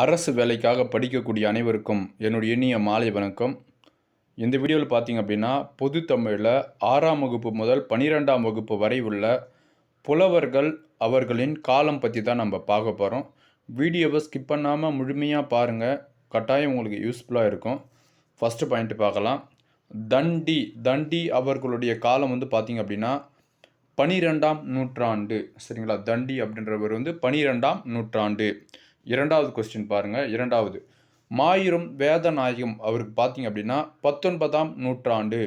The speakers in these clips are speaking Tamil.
அரசு வேலைக்காக படிக்கக்கூடிய அனைவருக்கும் என்னுடைய இனிய மாலை வணக்கம். இந்த வீடியோவில் பார்த்தீங்க அப்படின்னா பொது தமிழில் ஆறாம் வகுப்பு முதல் பன்னிரெண்டாம் வகுப்பு வரை உள்ள புலவர்கள் அவர்களின் காலம் பற்றி தான் நம்ம பார்க்க போகிறோம் வீடியோவை ஸ்கிப் பண்ணாமல் முழுமையாக பாருங்கள் கட்டாயம் உங்களுக்கு யூஸ்ஃபுல்லாக இருக்கும். ஃபஸ்ட்டு பாயிண்ட் பார்க்கலாம். தண்டி தண்டி அவர்களுடைய காலம் வந்து பார்த்தீங்க அப்படின்னா பனிரெண்டாம் நூற்றாண்டு. சரிங்களா? தண்டி அப்படின்றவர் வந்து பனிரெண்டாம் நூற்றாண்டு. இரண்டாவது கொஸ்டின் பாருங்கள் இரண்டாவது. மாயிரம் வேதநாயகம். அவருக்கு பார்த்தீங்க அப்படின்னா பத்தொன்பதாம் நூற்றாண்டு.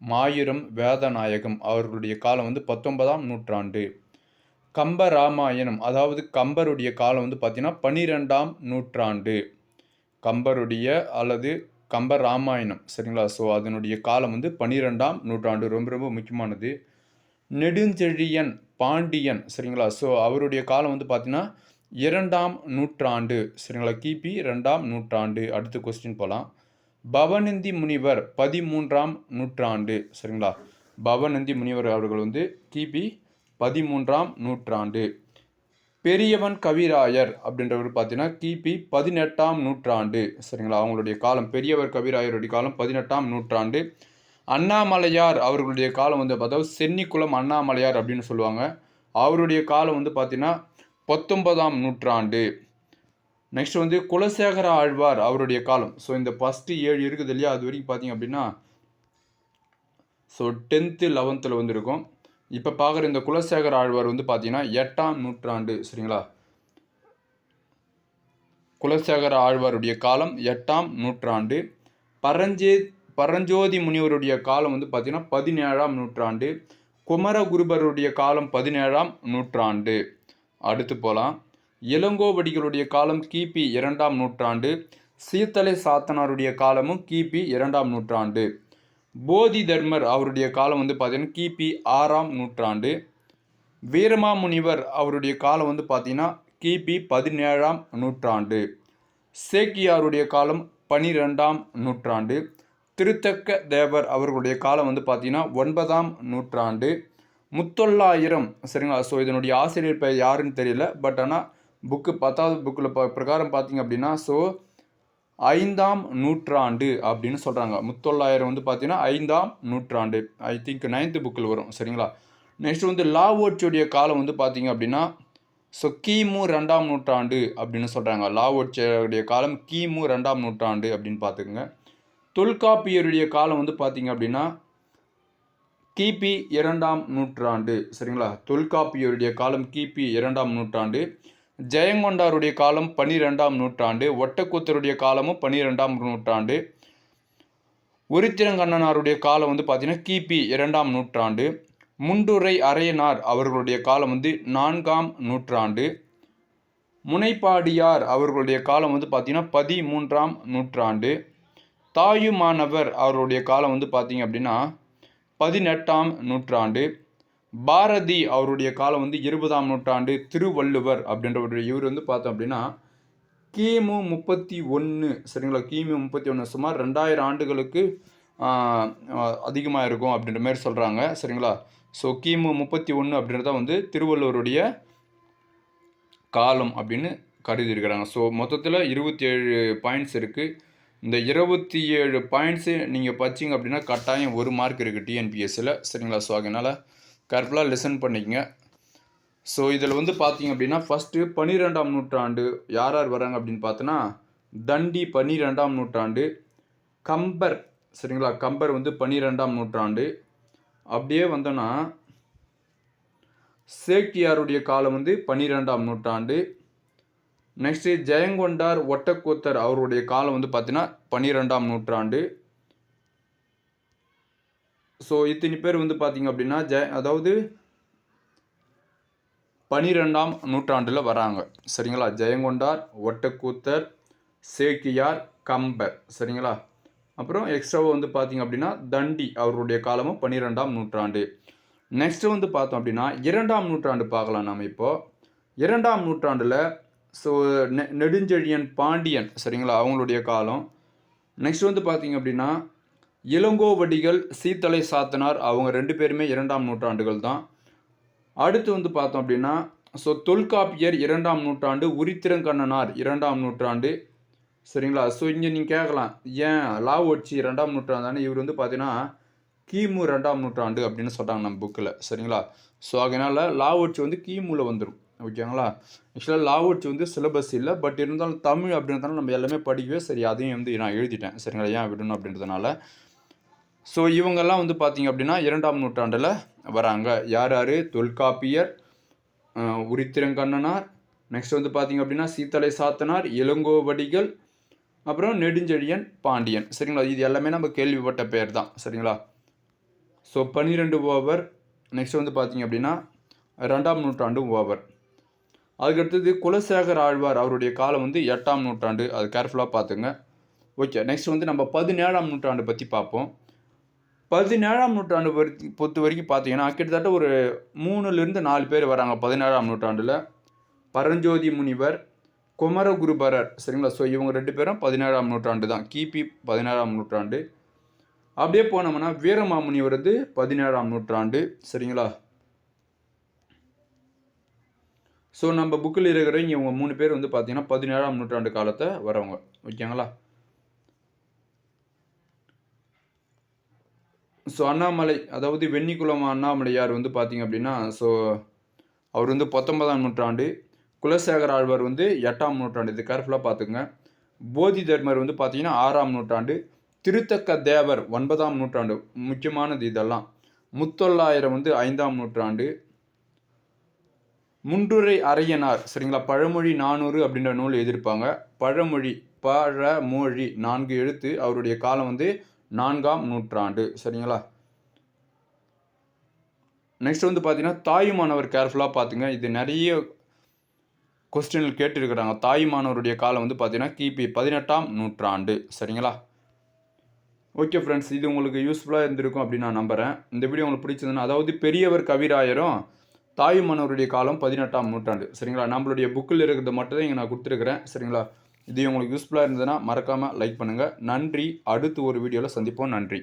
மாயிரம் வேதநாயகம். அவர்களுடைய காலம் வந்து பத்தொன்பதாம் நூற்றாண்டு. கம்ப ராமாயணம் அதாவது கம்பருடைய காலம் வந்து பார்த்தீங்கன்னா பன்னிரெண்டாம் நூற்றாண்டு. கம்பருடைய அல்லது கம்ப ராமாயணம் சரிங்களா? ஸோ அதனுடைய காலம் வந்து பன்னிரெண்டாம் நூற்றாண்டு. ரொம்ப ரொம்ப முக்கியமானது. நெடுஞ்செழியன் பாண்டியன். சரிங்களா? ஸோ அவருடைய காலம் வந்து பார்த்தீங்கன்னா இரண்டாம் நூற்றாண்டு சரிங்களா கிபி ரெண்டாம் நூற்றாண்டு அடுத்த கொஸ்டின் போகலாம் பவநந்தி முனிவர் பதிமூன்றாம் நூற்றாண்டு சரிங்களா? பவனந்தி முனிவர் அவர்கள் வந்து கிபி பதிமூன்றாம் நூற்றாண்டு. பெரியவன் கவிராயர் அப்படின்றவர் பார்த்தீங்கன்னா கிபி பதினெட்டாம் நூற்றாண்டு சரிங்களா? அவங்களுடைய காலம் பெரியவர் கவிராயருடைய காலம் பதினெட்டாம் நூற்றாண்டு. அண்ணாமலையார் அவர்களுடைய காலம் வந்து பார்த்தா சென்னிக்குளம் அண்ணாமலையார் அப்படின்னு சொல்லுவாங்க. அவருடைய காலம் வந்து பார்த்தீங்கன்னா பத்தொன்பதாம் நூற்றாண்டு. நெக்ஸ்ட் வந்து குலசேகர ஆழ்வார் அவருடைய காலம். ஸோ இந்த ஃபஸ்ட்டு ஏழு இருக்குது இல்லையா? அது வரைக்கும் பார்த்தீங்க அப்படின்னா ஸோ டென்த்து லெவன்த்தில் வந்திருக்கும். இப்போ பார்க்குற இந்த குலசேகர ஆழ்வார் வந்து பார்த்தீங்கன்னா எட்டாம் நூற்றாண்டு. சரிங்களா? குலசேகர ஆழ்வாருடைய காலம் எட்டாம் நூற்றாண்டு. பரஞ்சே பரஞ்சோதி முனிவருடைய காலம் வந்து பார்த்தீங்கன்னா பதினேழாம் நூற்றாண்டு. குமரகுருபருடைய காலம் பதினேழாம் நூற்றாண்டு. அடுத்து போகலாம் இளங்கோவடிகளுடைய காலம் கிபி இரண்டாம் நூற்றாண்டு சீத்தலை சாத்தனாருடைய காலமும் கிபி இரண்டாம் நூற்றாண்டு. போதி தர்மர் அவருடைய காலம் வந்து பார்த்தீங்கன்னா கிபி ஆறாம் நூற்றாண்டு. வீரமாமுனிவர் அவருடைய காலம் வந்து பார்த்தீங்கன்னா கிபி பதினேழாம் நூற்றாண்டு. சேக்கியாருடைய காலம் பனிரெண்டாம் நூற்றாண்டு. திருத்தக்க தேவர் அவர்களுடைய காலம் வந்து பார்த்தீங்கன்னா ஒன்பதாம் நூற்றாண்டு. முத்தொள்ளாயிரம் சரிங்களா? ஸோ இதனுடைய ஆசிரியர் பெயர் யாருன்னு தெரியல பட் ஆனால் புக்கு பத்தாவது புக்கில் ப பிரகாரம் பார்த்தீங்க அப்படின்னா ஸோ ஐந்தாம் நூற்றாண்டு அப்படின்னு சொல்கிறாங்க முத்தொள்ளாயிரம் வந்து பார்த்தீங்கன்னா ஐந்தாம் நூற்றாண்டு. ஐ திங்க் நைன்த்து புக்கில் வரும் சரிங்களா? நெக்ஸ்ட் வந்து லாவோட்சியுடைய காலம் வந்து பார்த்தீங்க அப்படின்னா ஸோ கிமு ரெண்டாம் நூற்றாண்டு அப்படின்னு சொல்கிறாங்க லாவோட்சியுடைய காலம் கிமு ரெண்டாம் நூற்றாண்டு அப்படின்னு பார்த்துக்குங்க தொல்காப்பியருடைய காலம் வந்து பார்த்தீங்க அப்படின்னா கிபி இரண்டாம் நூற்றாண்டு சரிங்களா? தொல்காப்பியருடைய காலம் கிபி இரண்டாம் நூற்றாண்டு ஜெயங்கொண்டாருடைய காலம் பன்னிரெண்டாம் நூற்றாண்டு ஒட்டக்கூத்தருடைய காலமும் பன்னிரெண்டாம் நூற்றாண்டு உரித்திரங்கண்ணனாருடைய காலம் வந்து பார்த்தீங்கன்னா கிபி இரண்டாம் நூற்றாண்டு முண்டுரை அரையனார் அவர்களுடைய காலம் வந்து நான்காம் நூற்றாண்டு முனைப்பாடியார் அவர்களுடைய காலம் வந்து பார்த்தீங்கன்னா பதிமூன்றாம் நூற்றாண்டு தாயுமானவர் அவருடைய காலம் வந்து பார்த்தீங்க அப்படின்னா பதினெட்டாம் நூற்றாண்டு. பாரதி அவருடைய காலம் வந்து இருபதாம் நூற்றாண்டு திருவள்ளுவர் அப்படின்றவருடைய இவர் வந்து பார்த்தோம் அப்படின்னா கிமு முப்பத்தி ஒன்று சரிங்களா? கிமு முப்பத்தி ஒன்று சுமார் ரெண்டாயிரம் ஆண்டுகளுக்கு அதிகமாக இருக்கும் அப்படின்ற மாதிரி சொல்கிறாங்க சரிங்களா? ஸோ கிமு முப்பத்தி ஒன்று அப்படின்றத வந்து திருவள்ளுவருடைய காலம் அப்படின்னு கருதியிருக்கிறாங்க ஸோ மொத்தத்தில் இருபத்தி ஏழு பாயிண்ட்ஸ் இருக்குது இந்த இருபத்தி ஏழு பாயிண்ட்ஸு நீங்கள் படிச்சிங்க அப்படின்னா கட்டாயம் ஒரு மார்க் இருக்குது டிஎன்பிஎஸ்சில் சரிங்களா? ஸோ அதனால் கரெக்டாக லிசன் பண்ணிக்கங்க. ஸோ இதில் வந்து பார்த்தீங்க அப்படின்னா ஃபஸ்ட்டு பன்னிரெண்டாம் நூற்றாண்டு யார் யார் வராங்க அப்படின்னு பார்த்தோன்னா தண்டி பன்னிரெண்டாம் நூற்றாண்டு கம்பர் சரிங்களா? கம்பர் வந்து பன்னிரெண்டாம் நூற்றாண்டு. அப்படியே வந்தோன்னா சேக்கியாருடைய காலம் வந்து பன்னிரெண்டாம் நூற்றாண்டு. நெக்ஸ்ட்டு ஜெயங்கொண்டார் ஒட்டக்கூத்தர் அவருடைய காலம் வந்து பார்த்தீங்கன்னா பன்னிரெண்டாம் நூற்றாண்டு. ஸோ இத்தனை பேர் வந்து பார்த்தீங்க அப்படின்னா ஜெய அதாவது பனிரெண்டாம் நூற்றாண்டில் வராங்க. சரிங்களா? ஜெயங்கொண்டார் ஒட்டக்கூத்தர் சேக்கியார் கம்பர் சரிங்களா? அப்புறம் எக்ஸ்ட்ராவாக வந்து பார்த்தீங்க அப்படின்னா தண்டி அவருடைய காலமும் பன்னிரெண்டாம் நூற்றாண்டு. நெக்ஸ்ட்டு வந்து பார்த்தோம் அப்படின்னா இரண்டாம் நூற்றாண்டு பார்க்கலாம் நம்ம இப்போது இரண்டாம் நூற்றாண்டில் ஸோ நெ நெடுஞ்செழியன் பாண்டியன் சரிங்களா அவங்களுடைய காலம். நெக்ஸ்ட் வந்து பார்த்தீங்க அப்படின்னா இளங்கோவடிகள் சீத்தலை சாத்தனார் அவங்க ரெண்டு பேருமே இரண்டாம் நூற்றாண்டுகள் தான். அடுத்து வந்து பார்த்தோம் அப்படின்னா ஸோ தொல்காப்பியர் இரண்டாம் நூற்றாண்டு உரித்திரங்கண்ணனார் இரண்டாம் நூற்றாண்டு சரிங்களா? ஸோ இங்கே நீங்கள் கேட்கலாம் ஏன் லாவோட்சி ரெண்டாம் நூற்றாண்டானே இவர் வந்து பார்த்தீங்கன்னா கிமு ரெண்டாம் நூற்றாண்டு அப்படின்னு சொல்கிறாங்க நம்ம புக்கில் சரிங்களா? ஸோ அதனால் லாவோட்சி வந்து கிமுவில் வந்துடும் ஓகேங்களா ஆக்சுவலாக லாவோட்சி வந்து சிலபஸ் இல்லை பட் இருந்தாலும் தமிழ் அப்படின்றதால நம்ம எல்லாமே படிக்கவே சரி. அதையும் வந்து நான் எழுதிட்டேன். சரிங்களா? ஏன் விடணும் அப்படின்றதுனால. ஸோ இவங்கெல்லாம் வந்து பார்த்தீங்க அப்படின்னா இரண்டாம் நூற்றாண்டில் வராங்க. யார் யார்? தொல்காப்பியர் உரித்திரங்கண்ணனார். நெக்ஸ்ட் வந்து பார்த்தீங்க அப்படின்னா சீத்தலை சாத்தனார் இளங்கோவடிகள் அப்புறம் நெடுஞ்செழியன் பாண்டியன். சரிங்களா? இது எல்லாமே நம்ம கேள்விப்பட்ட பேர் தான். சரிங்களா? ஸோ பன்னிரெண்டு ஓவர். நெக்ஸ்ட் வந்து பார்த்தீங்க அப்படின்னா ரெண்டாம் நூற்றாண்டு ஓவர். அதுக்கடுத்தது குலசேகர் ஆழ்வார் அவருடைய காலம் வந்து எட்டாம் நூற்றாண்டு. அது கேர்ஃபுல்லாக பார்த்துங்க. ஓகே நெக்ஸ்ட் வந்து நம்ம பதினேழாம் நூற்றாண்டு பற்றி பார்ப்போம். பதினேழாம் நூற்றாண்டு வரைக்கும் பொறுத்த வரைக்கும் பார்த்தீங்கன்னா கிட்டத்தட்ட ஒரு மூணுலேருந்து நாலு பேர் வராங்க பதினேழாம் நூற்றாண்டில். பரஞ்சோதி முனிவர் குமரகுருபரர் சரிங்களா? ஸோ இவங்க ரெண்டு பேரும் பதினேழாம் நூற்றாண்டு தான். கிபி பதினேழாம் நூற்றாண்டு. அப்படியே போனோம்னா வீரமாமுனிவர் வந்து பதினேழாம் நூற்றாண்டு சரிங்களா? ஸோ நம்ம புக்கில் இருக்கிறவங்க இவங்க மூணு பேர் வந்து பார்த்தீங்கன்னா பதினேழாம் நூற்றாண்டு காலத்தை வரவங்க ஓகேங்களா? ஸோ அண்ணாமலை அதாவது வெண்ணிக்குளம் அண்ணாமலையார் வந்து பார்த்தீங்க அப்படின்னா ஸோ அவர் வந்து பத்தொன்பதாம் நூற்றாண்டு. குலசேகர ஆழ்வார் வந்து எட்டாம் நூற்றாண்டு. இது கேர்ஃபுல்லாக பார்த்துங்க போதி தர்மர் வந்து பார்த்தீங்கன்னா ஆறாம் நூற்றாண்டு. திருத்தக்க தேவர் ஒன்பதாம் நூற்றாண்டு. முக்கியமானது இதெல்லாம். முத்தொள்ளாயிரம் வந்து ஐந்தாம் நூற்றாண்டு. முன்றுரை அரையனார் சரிங்களா? பழமொழி நானூறு அப்படின்ற நூல் எழுதியிருப்பாங்க. பழமொழி பழமொழி நான்கு எழுத்து அவருடைய காலம் வந்து நான்காம் நூற்றாண்டு. சரிங்களா? நெக்ஸ்ட் வந்து பார்த்தீங்கன்னா தாயுமானவர் கேர்ஃபுல்லாக பார்த்துங்க. இது நிறைய கொஸ்டினில் கேட்டிருக்கிறாங்க. தாயுமானவருடைய காலம் வந்து பார்த்தீங்கன்னா கிபி பதினெட்டாம் நூற்றாண்டு. சரிங்களா? ஓகே ஃப்ரெண்ட்ஸ் இது உங்களுக்கு யூஸ்ஃபுல்லாக இருந்திருக்கும் அப்படின்னு நான் நம்புகிறேன் இந்த வீடியோ உங்களுக்கு பிடிச்சதுன்னா அதாவது பெரியவர் கவிராயரும் தாயுமானவருடைய காலம் பதினெட்டாம் நூற்றாண்டு. சரிங்களா? நம்மளுடைய புக்கில் இருக்கிறது மட்டும் தான் இங்கே நான் கொடுத்துருக்குறேன். சரிங்களா? இது உங்களுக்கு யூஸ்ஃபுல்லாக இருந்ததுன்னா மறக்காமல் லைக் பண்ணுங்கள் நன்றி. அடுத்து ஒரு வீடியோவில் சந்திப்போம். நன்றி.